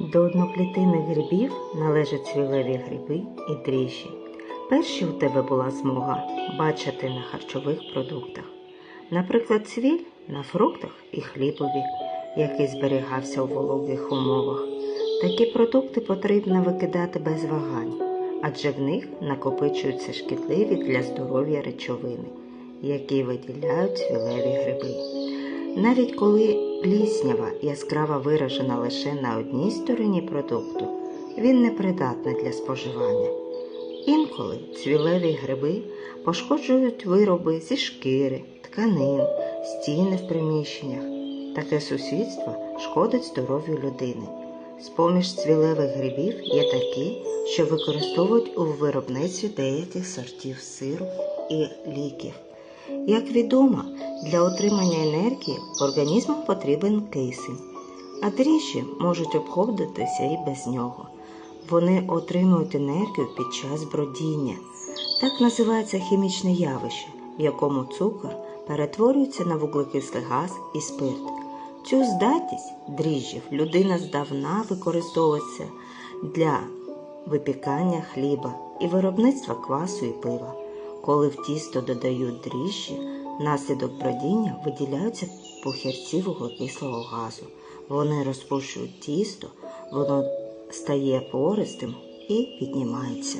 До одноклітинних грибів належать цвілеві гриби і дріжджі. Перші у тебе була змога бачити на харчових продуктах. Наприклад, цвіль на фруктах і хлібові, який зберігався у вологих умовах. Такі продукти потрібно викидати без вагань, адже в них накопичуються шкідливі для здоров'я речовини, які виділяють цвілеві гриби. Навіть коли пліснява яскраво виражена лише на одній стороні продукту, він непридатний для споживання. Інколи цвілеві гриби пошкоджують вироби зі шкіри, тканин, стіни в приміщеннях. Таке сусідство шкодить здоров'ю людини. З-поміж цвілевих грибів є такі, що використовують у виробництві деяких сортів сиру і ліків. Як відомо, для отримання енергії організму потрібен кисень, а дріжджі можуть обходитися і без нього. Вони отримують енергію під час бродіння. Так називається хімічне явище, в якому цукор перетворюється на вуглекислий газ і спирт. Цю здатність дріжджів людина здавна використовується для випікання хліба і виробництва квасу і пива. Коли в тісто додають дріжджі, внаслідок бродіння виділяються пухірці вуглекислого газу. Вони розпушують тісто, воно стає пористим і піднімається.